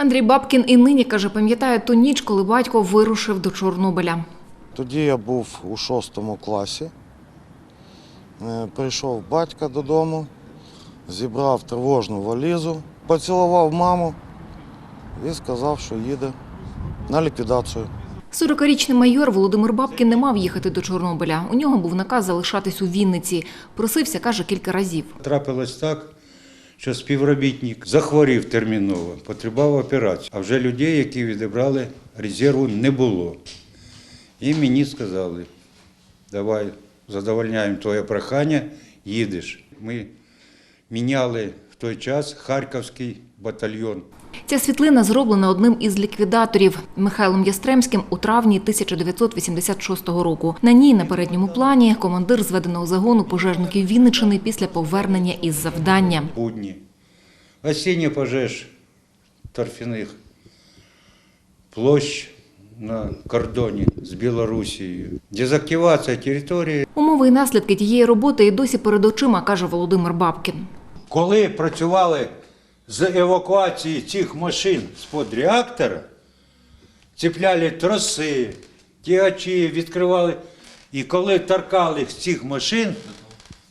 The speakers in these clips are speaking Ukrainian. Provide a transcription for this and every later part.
Андрій Бабкін і нині каже, пам'ятає ту ніч, коли батько вирушив до Чорнобиля. Тоді я був у шостому класі. Е, Прийшов батька додому, зібрав тривожну валізу, поцілував маму і сказав, що їде на ліквідацію. 40-річний майор Володимир Бабкін не мав їхати до Чорнобиля. У нього був наказ залишатись у Вінниці. Просився, каже, кілька разів. Трапилось так, що співробітник захворів терміново, потребував операції. А вже людей, які відібрали резерву, не було. І мені сказали, давай задовольняємо твоє прохання, їдеш. Ми міняли в той час Харківський батальйон. Ця світлина зроблена одним із ліквідаторів Михайлом Ястремським у травні 1986 року. На ній на передньому плані командир зведеного загону пожежників Вінничини після повернення із завдання. будні. Осіння пожеж торфяних площ на кордоні з Білорусією. Дезактивація території. Умови і наслідки тієї роботи і досі перед очима, каже Володимир Бабкін. Коли працювали з евакуації цих машин з-под реактора, ціпляли троси, тягачі, відкривали. І коли торкали цих машин,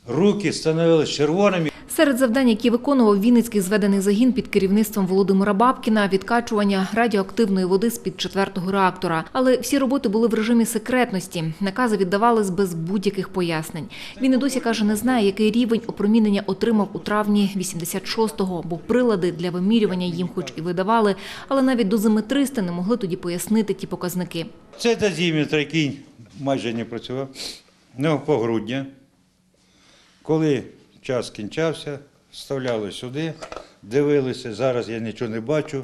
руки становились червоними. Серед завдань, які виконував Вінницький зведений загін під керівництвом Володимира Бабкіна, відкачування радіоактивної води з-під четвертого реактора. Але всі роботи були в режимі секретності. Накази віддавались без будь-яких пояснень. Він і досі каже, не знає, який рівень опромінення отримав у травні 86-го, бо прилади для вимірювання їм хоч і видавали, але навіть дозиметристи не могли тоді пояснити ті показники. Це дозиметр, який майже не працював. Ну, погрудня. Коли час кінчався, вставляли сюди, дивилися. Зараз я нічого не бачу.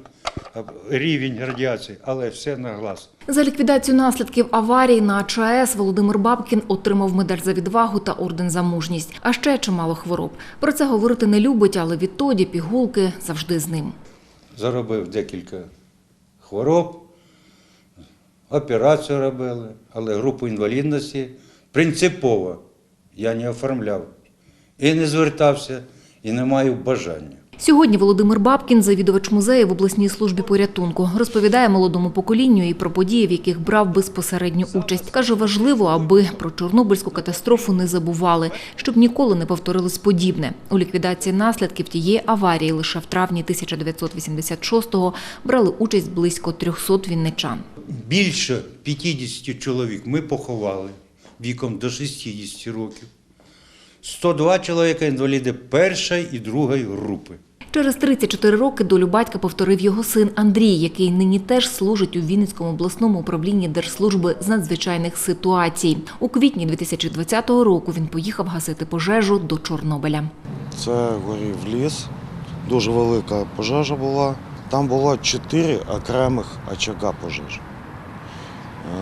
Рівень радіації, але все на глаз. За ліквідацію наслідків аварії на ЧАЕС Володимир Бабкін отримав медаль за відвагу та орден за мужність, а ще чимало хвороб. Про це говорити не любить, але відтоді пігулки завжди з ним. Заробив декілька хвороб, операцію робили, але групу інвалідності принципово я не оформляв. І не звертався, і не маю бажання. Сьогодні Володимир Бабкін, завідувач музею в обласній службі порятунку, розповідає молодому поколінню і про події, в яких брав безпосередню участь. Каже, важливо, аби про Чорнобильську катастрофу не забували, щоб ніколи не повторилось подібне. У ліквідації наслідків тієї аварії лише в травні 1986-го брали участь близько 300 вінничан. Більше 50 чоловік ми поховали віком до 60 років. 102 чоловіка інваліди першої і другої групи. Через 34 роки долю батька повторив його син Андрій, який нині теж служить у Вінницькому обласному управлінні Держслужби з надзвичайних ситуацій. У квітні 2020 року він поїхав гасити пожежу до Чорнобиля. Це горів ліс, дуже велика пожежа була. Там було чотири окремих очага пожеж.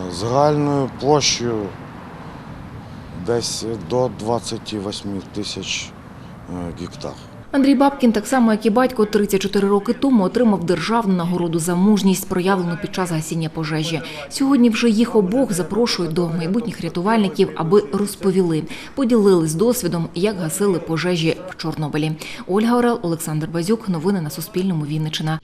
Е, Загальною площею десь до 28 тисяч е, гектар. Андрій Бабкін, так само як і батько, 34 роки тому отримав державну нагороду за мужність, проявлену під час гасіння пожежі. Сьогодні вже їх обох запрошують до майбутніх рятувальників, аби розповіли, поділились досвідом, як гасили пожежі в Чорнобилі. Ольга Орел, Олександр Базюк. Новини на Суспільному. Вінниччина.